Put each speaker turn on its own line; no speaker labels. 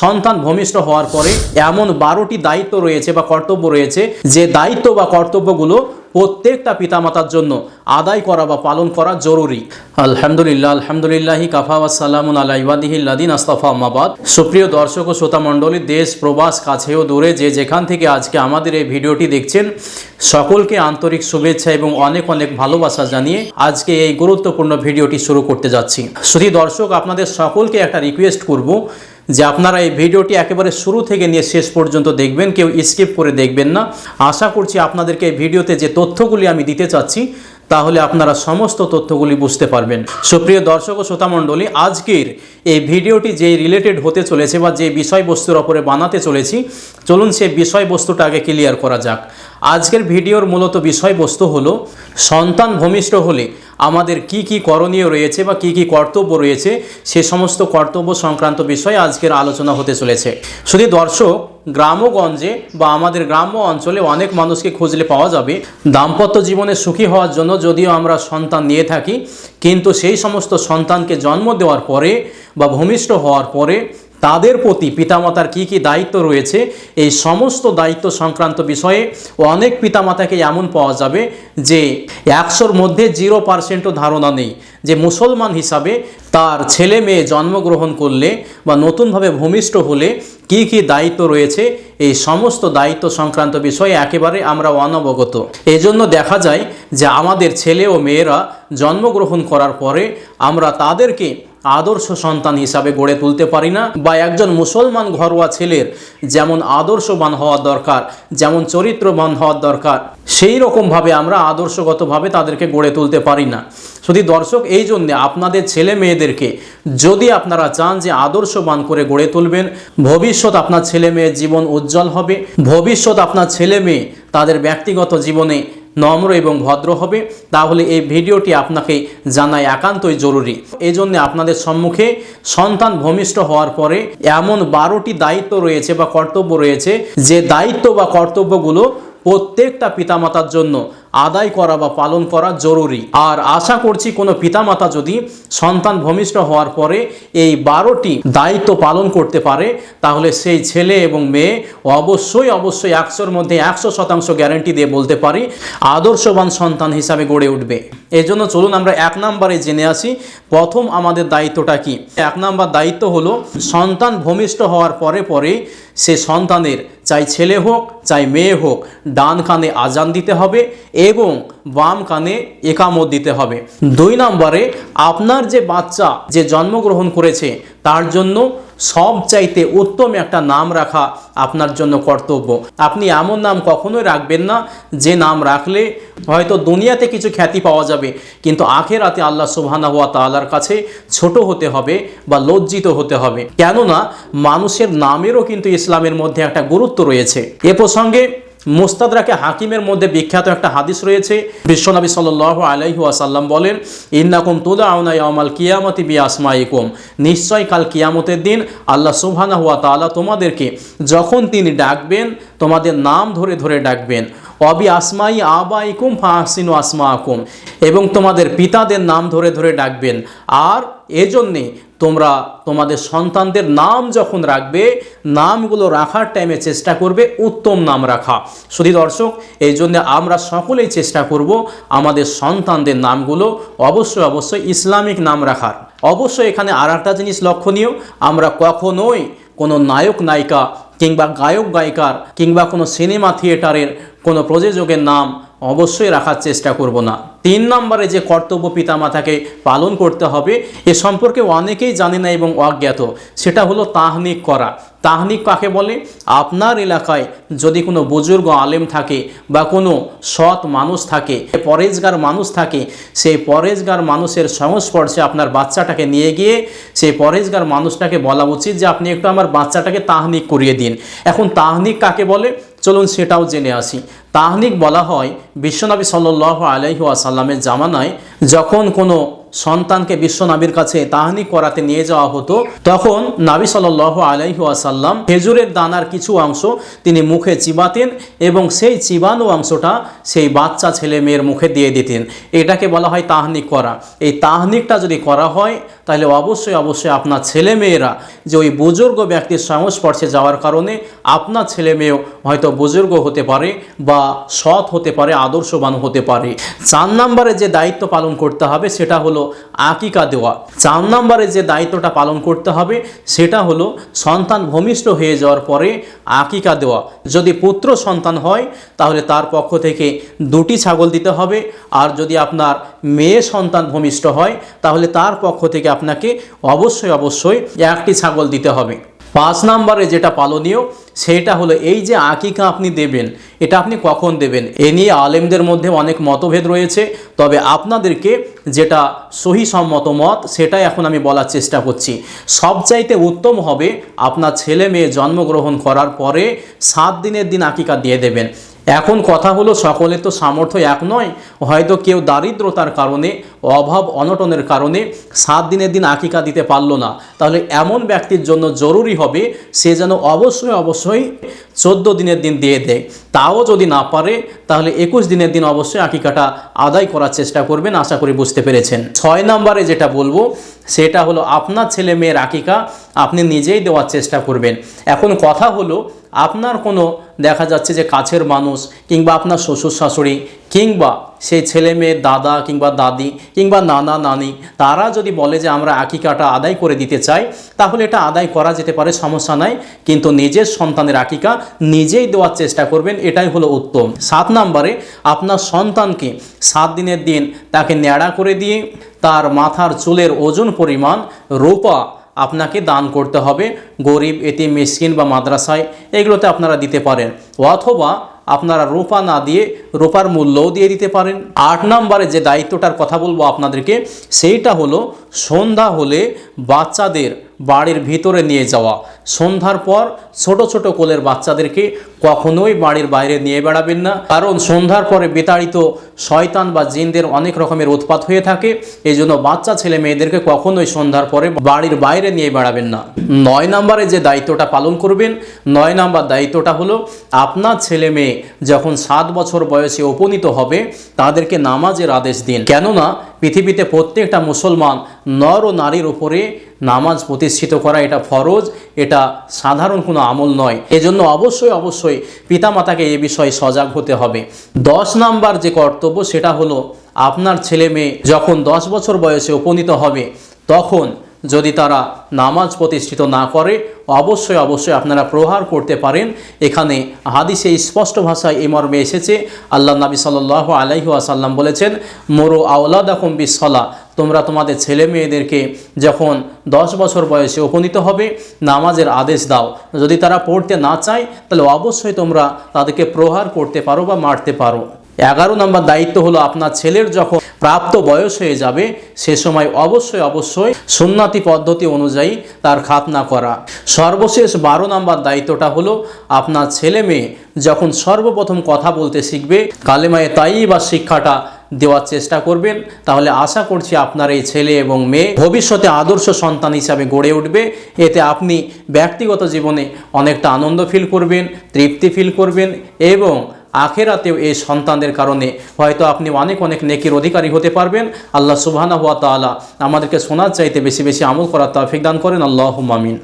সন্তান ভূমিষ্ঠ হওয়ার পরে এমন বারোটি দায়িত্ব রয়েছে বা কর্তব্য রয়েছে যে দায়িত্ব বা কর্তব্যগুলো প্রত্যেকটা পিতামাতার জন্য আদায় করা বা পালন করা জরুরি। আলহামদুলিল্লাহ, আলহামদুলিল্লাহি, কাফা ওয়াসালাম আলা ইবাদিহিল্লাদিন আস্তাফা আমাবাদ সুপ্রিয় দর্শক ও শ্রোতা মণ্ডলী, দেশ, প্রবাস, কাছেও দূরে যে যেখান থেকে আজকে আমাদের এই ভিডিওটি দেখছেন, সকলকে আন্তরিক শুভেচ্ছা এবং অনেক অনেক ভালোবাসা জানিয়ে আজকে এই গুরুত্বপূর্ণ ভিডিওটি শুরু করতে যাচ্ছি। শুধু দর্শক, আপনাদের সকলকে একটা রিকোয়েস্ট করব যে আপনারা এই ভিডিওটি একেবারে শুরু থেকে নিয়ে শেষ পর্যন্ত দেখবেন, কেউ স্কিপ করে দেখবেন না। আশা করছি আপনাদেরকে এই ভিডিওতে যে তথ্যগুলি আমি দিতে চাচ্ছি, তাহলে আপনারা সমস্ত তথ্যগুলি বুঝতে পারবেন। সুপ্রিয় দর্শক ও শ্রোতামণ্ডলী আজকের এই ভিডিওটি যে রিলেটেড হতে চলেছে বা যে বিষয়বস্তুর ওপরে বানাতে চলেছি, চলুন সে বিষয়বস্তুটা আগে ক্লিয়ার করা যাক। আজকের ভিডিওর মূলত বিষয়বস্তু হলো, সন্তান ভূমিষ্ঠ হলে আমাদের কি কি করণীয় রয়েছে বা কি কি কর্তব্য রয়েছে, সে সমস্ত কর্তব্য সংক্রান্ত বিষয়ে আজকের আলোচনা হতে চলেছে। শুধু দর্শক, গ্রামগঞ্জে বা আমাদের গ্রাম্য অঞ্চলে অনেক মানুষকে খুঁজলে পাওয়া যাবে, দাম্পত্য জীবনে সুখী হওয়ার জন্য যদিও আমরা সন্তান নিয়ে থাকি, কিন্তু সেই সমস্ত সন্তানকে জন্ম দেওয়ার পরে বা ভূমিষ্ঠ হওয়ার পরে তাদের প্রতি পিতামাতার কি কি দায়িত্ব রয়েছে, এই সমস্ত দায়িত্ব সংক্রান্ত বিষয়ে অনেক পিতামাতাকে এমন পাওয়া যাবে যে একশোর মধ্যে জিরো পার্সেন্টও ধারণা নেই। যে মুসলমান হিসাবে তার ছেলে মেয়ে জন্মগ্রহণ করলে বা নতুনভাবে ভূমিষ্ঠ হলে কি কি দায়িত্ব রয়েছে, এই সমস্ত দায়িত্ব সংক্রান্ত বিষয়ে একেবারে আমরা অনবগত। এজন্য দেখা যায় যে আমাদের ছেলে ও মেয়েরা জন্মগ্রহণ করার পরে আমরা তাদেরকে আদর্শ সন্তান হিসাবে গড়ে তুলতে পারি না বা একজন মুসলমান ঘরোয়া ছেলের যেমন আদর্শবান হওয়া দরকার, যেমন চরিত্রবান হওয়ার দরকার, সেই রকমভাবে আমরা আদর্শগতভাবে তাদেরকে গড়ে তুলতে পারি না। শুধু দর্শক, এই জন্যে আপনাদের ছেলে মেয়েদেরকে যদি আপনারা চান যে আদর্শবান করে গড়ে তুলবেন, ভবিষ্যৎ আপনার ছেলে মেয়ের জীবন উজ্জ্বল হবে। ভবিষ্যৎ আপনার ছেলে মেয়ে তাদের ব্যক্তিগত জীবনে নম্র এবং ভদ্র হবে, তাহলে এই ভিডিওটি আপনাকে জানায় একান্তই জরুরি। এই জন্য আপনাদের সম্মুখে সন্তান ভূমিষ্ঠ হওয়ার পরে এমন বারোটি দায়িত্ব রয়েছে বা কর্তব্য রয়েছে, যে দায়িত্ব বা কর্তব্যগুলো প্রত্যেকটা পিতামাতার জন্য আদায় করা বা পালন করা জরুরি। আর আশা করছি কোনো পিতামাতা যদি সন্তান ভূমিষ্ঠ হওয়ার পরে এই বারোটি দায়িত্ব পালন করতে পারে, তাহলে সেই ছেলে এবং মেয়ে অবশ্যই অবশ্যই একশোর মধ্যে একশো শতাংশ গ্যারান্টি দিয়ে বলতে পারি, আদর্শবান সন্তান হিসাবে গড়ে উঠবে। এই জন্য চলুন আমরা এক নম্বরে জেনে আসি, প্রথম আমাদের দায়িত্বটা কি? এক নম্বর দায়িত্ব হলো, সন্তান ভূমিষ্ঠ হওয়ার পরে পরে সে সন্তানের চাই ছেলে হোক, চাই মেয়ে হোক, ডান কানে আজান দিতে হবে এবং বাম কানে একামত দিতে হবে। দুই নম্বরে, আপনার যে বাচ্চা যে জন্মগ্রহণ করেছে, তার জন্য সব চাইতে উত্তম একটা নাম রাখা আপনার জন্য কর্তব্য। আপনি এমন নাম কখনোই রাখবেন না যে নাম রাখলে হয়তো দুনিয়াতে কিছু খ্যাতি পাওয়া যাবে, কিন্তু আখের আখেরাতে আল্লাহ সুবহানা হুয়া তালার কাছে ছোট হতে হবে বা লজ্জিত হতে হবে। কেননা মানুষের নামেরও কিন্তু ইসলামের মধ্যে একটা গুরুত্ব রয়েছে। এ প্রসঙ্গে মুস্তাদরাকে হাকিমের মধ্যে বিখ্যাত একটা হাদিস রয়েছে। বিশ্বনবী সাল আলাইহু আসাল্লাম বলেন, ইন্নাকুম তুদা আউনা ইয়ামাল কিয়ামতি বি আসমাইকুম নিশ্চয় কাল কিয়ামতের দিন আল্লাহ সুবহানা হুয়া তাআলা তোমাদেরকে যখন তিনি ডাকবেন, তোমাদের নাম ধরে ধরে ডাকবেন। অবি আসমাই আবাইকুম ফাহসিনু আসমা আকুম এবং তোমাদের পিতাদের নাম ধরে ধরে ডাকবেন। আর এজন্যে তোমরা তোমাদের সন্তানদের নাম যখন রাখবে, নামগুলো রাখার টাইমে চেষ্টা করবে, উত্তম নাম রাখা। শুধু দর্শক এই জন্য আমরা সকলেই চেষ্টা করব আমাদের সন্তানদের নামগুলো অবশ্যই অবশ্যই ইসলামিক নাম রাখার। অবশ্যই এখানে আর একটা জিনিস লক্ষণীয়, আমরা কখনোই কোনো নায়ক নায়িকা কিংবা গায়ক গায়িকার কিংবা কোনো সিনেমা থিয়েটারের কোনো প্রযোজকের নাম অবশ্যই রাখার চেষ্টা করব না। তিন নম্বরে যে কর্তব্য পিতামাতাকে পালন করতে হবে, এ সম্পর্কে অনেকেই জানে না এবং অজ্ঞাত। সেটা হলো তাহনিক করা। তাহনিক কাকে বলে? আপনার এলাকায় যদি কোনো বুজুর্গ আলেম থাকে বা কোনো সৎ মানুষ থাকে পরেজগার মানুষ থাকে, সেই পরেজগার মানুষের সংস্পর্শে আপনার বাচ্চাটাকে নিয়ে গিয়ে সেই পরেজগার মানুষটাকে বলা উচিত যে, আপনি একটু আমার বাচ্চাটাকে তাহনিক করিয়ে দিন। এখন তাহনিক কাকে বলে? চলুন সেটাও জেনে আসি। তাহনিক বলা হয় বিশ্বনবী সাল্লাহ আলহি আসাল্লামের জামানায় যখন কোনো সন্তানকে বিশ্বনবীর কাছে তাহনিক করাতে নিয়ে যাওয়া হতো, তখন নাবি সাল্লাহ আলাইহি আসাল্লাম খেজুরের দানার কিছু অংশ তিনি মুখে চিবাতেন এবং সেই চিবানো অংশটা সেই বাচ্চা ছেলে মেয়ের মুখে দিয়ে দিতেন। এটাকে বলা হয় তাহনিক করা। এই তাহনিকটা যদি করা হয়, তাহলে অবশ্যই অবশ্যই আপনার ছেলে মেয়েরা যে ওই বুজুর্গ ব্যক্তির সংস্পর্শে যাওয়ার কারণে আপনার ছেলে মেয়েও হয়তো বুজুর্গ হতে পারে বা সৎ হতে পারে, আদর্শবান হতে পারে। চার নম্বরে যে দায়িত্ব পালন করতে হবে, সেটা হলো আকিকা দেওয়া। চার নম্বরে যে দায়িত্বটা পালন করতে হবে, সেটা হলো সন্তান ভূমিষ্ঠ হয়ে যাওয়ার পরে আকিকা দেওয়া। যদি পুত্র সন্তান হয়, তাহলে তার পক্ষ থেকে দুটি ছাগল দিতে হবে। আর যদি আপনার মেয়ে সন্তান ভূমিষ্ঠ হয়, তাহলে তার পক্ষ থেকে আপনাকে অবশ্যই অবশ্যই একটি ছাগল দিতে হবে। পাঁচ নাম্বারে যেটা পালনীয়, সেটা হলো এই যে আকিকা আপনি দেবেন, এটা আপনি কখন দেবেন? এ নিয়ে আলেমদের মধ্যে অনেক মতভেদ রয়েছে, তবে আপনাদেরকে যেটা সহি সম্মত মত, সেটাই এখন আমি বলার চেষ্টা করছি। সবচাইতে উত্তম হবে, আপনার ছেলে মেয়ে জন্মগ্রহণ করার পরে সাত দিনের দিন আকিকা দিয়ে দেবেন। এখন কথা হলো সকলের তো সামর্থ্য এক নয়, হয়তো কেউ দারিদ্রতার কারণে, অভাব অনটনের কারণে সাত দিনের দিন আকিকা দিতে পারল না। তাহলে এমন ব্যক্তির জন্য জরুরি হবে, সে যেন অবশ্যই অবশ্যই চোদ্দ দিনের দিন দিয়ে দেয়। তাও যদি না পারে, তাহলে একুশ দিনের দিন অবশ্যই আকিকাটা আদায় করার চেষ্টা করবেন, আশা করি বুঝতে পেরেছেন। ছয় নম্বরে যেটা বলব, সেটা হলো আপনার ছেলে মেয়ের আকিকা, আপনি নিজেই দেওয়ার চেষ্টা করবেন। এখন কথা হলো আপনার কোনো দেখা যাচ্ছে যে কাছের মানুষ কিংবা আপনার শ্বশুর শাশুড়ি কিংবা সেই ছেলে মেয়ের দাদা কিংবা দাদি কিংবা নানা, নানি, তারা যদি বলে যে আমরা আকিকাটা আদায় করে দিতে চাই, তাহলে এটা আদায় করা যেতে পারে, সমস্যা নাই। কিন্তু নিজের সন্তানের আকিকা নিজেই দেওয়ার চেষ্টা করবেন, এটাই হলো উত্তম। সাত নম্বরে, আপনার সন্তানকে সাত দিনের দিন তাকে ন্যাড়া করে দিয়ে তার মাথার চুলের ওজন পরিমাণ রূপা আপনাকে দান করতে হবে। গরিব এতে মেসকিন বা মাদ্রাসায় এগুলোতে আপনারা দিতে পারেন। অথবা আপনারা রূপা না দিয়ে রূপার মূল্যও দিয়ে দিতে পারেন। আট নম্বরে যে দায়িত্বটার কথা বলব আপনাদেরকে, সেইটা হলো সন্ধ্যা হলে বাচ্চাদের বাড়ির ভিতরে নিয়ে যাওয়া। সন্ধ্যার পর ছোট ছোট কোলের বাচ্চাদেরকে কখনোই বাড়ির বাইরে নিয়ে বেড়াবেন না। কারণ সন্ধ্যার পরে বিতাড়িত শয়তান বা জিনদের অনেক রকমের উৎপাত হয়ে থাকে। এই জন্য বাচ্চা ছেলে মেয়েদেরকে কখনোই সন্ধ্যার পরে বাড়ির বাইরে নিয়ে বেড়াবেন না। নয় নম্বরে যে দায়িত্বটা পালন করবেন, নয় নম্বর দায়িত্বটা হলো আপনার ছেলে মেয়ে যখন সাত বছর বয়সে উপনীত হবে, তাদেরকে নামাজের আদেশ দিন। কেননা পৃথিবীতে প্রত্যেকটা মুসলমান নর ও নারীর উপরে নামাজ প্রতিষ্ঠিত করা এটা ফরজ, এটা সাধারণ কোনো আমল নয়। এজন্য অবশ্যই অবশ্যই পিতামাতাকে এ বিষয়ে সজাগ হতে হবে। দশ নাম্বার যে কর্তব্য সেটা হলো আপনার ছেলে মেয়ে যখন দশ বছর বয়সে উপনীত হবে, তখন যদি তারা নামাজ প্রতিষ্ঠিত না করে, অবশ্যই অবশ্যই আপনারা প্রহার করতে পারেন। এখানে হাদিসে স্পষ্ট ভাষায় এই মর্মে এসেছে, আল্লাহ নবী সাল্লাহ আলাইহু আসাল্লাম বলেছেন, মোরো আওলাদাকুম বিসলা তোমরা তোমাদের ছেলে মেয়েদেরকে যখন দশ বছর বয়সে উপনীত হবে, নামাজের আদেশ দাও। যদি তারা পড়তে না চায়, তাহলে অবশ্যই তোমরা তাদেরকে প্রহার করতে পারো বা মারতে পারো। এগারো নম্বর দায়িত্ব হলো আপনার ছেলের যখন প্রাপ্ত বয়স হয়ে যাবে, সে সময় অবশ্যই অবশ্যই সুন্নাতি পদ্ধতি অনুযায়ী তার খাতনা করা। সর্বশেষ বারো নম্বর দায়িত্বটা হলো আপনার ছেলে মেয়ে যখন সর্বপ্রথম কথা বলতে শিখবে, কালেমায়ে তাই বা শিক্ষাটা দেওয়ার চেষ্টা করবেন। তাহলে আশা করছি আপনার এই ছেলে এবং মেয়ে ভবিষ্যতে আদর্শ সন্তান হিসাবে গড়ে উঠবে। এতে আপনি ব্যক্তিগত জীবনে অনেকটা আনন্দ ফিল করবেন, তৃপ্তি ফিল করবেন এবং আখেরাতেও এই সন্তানদের কারণে হয়তো আপনি অনেক অনেক নেকির অধিকারী হতে পারবেন। আল্লাহ সুবহানা হুয়া তাআলা আমাদেরকে শোনার চাইতে বেশি বেশি আমল করার তাফিক দান করেন। আল্লাহ মামিন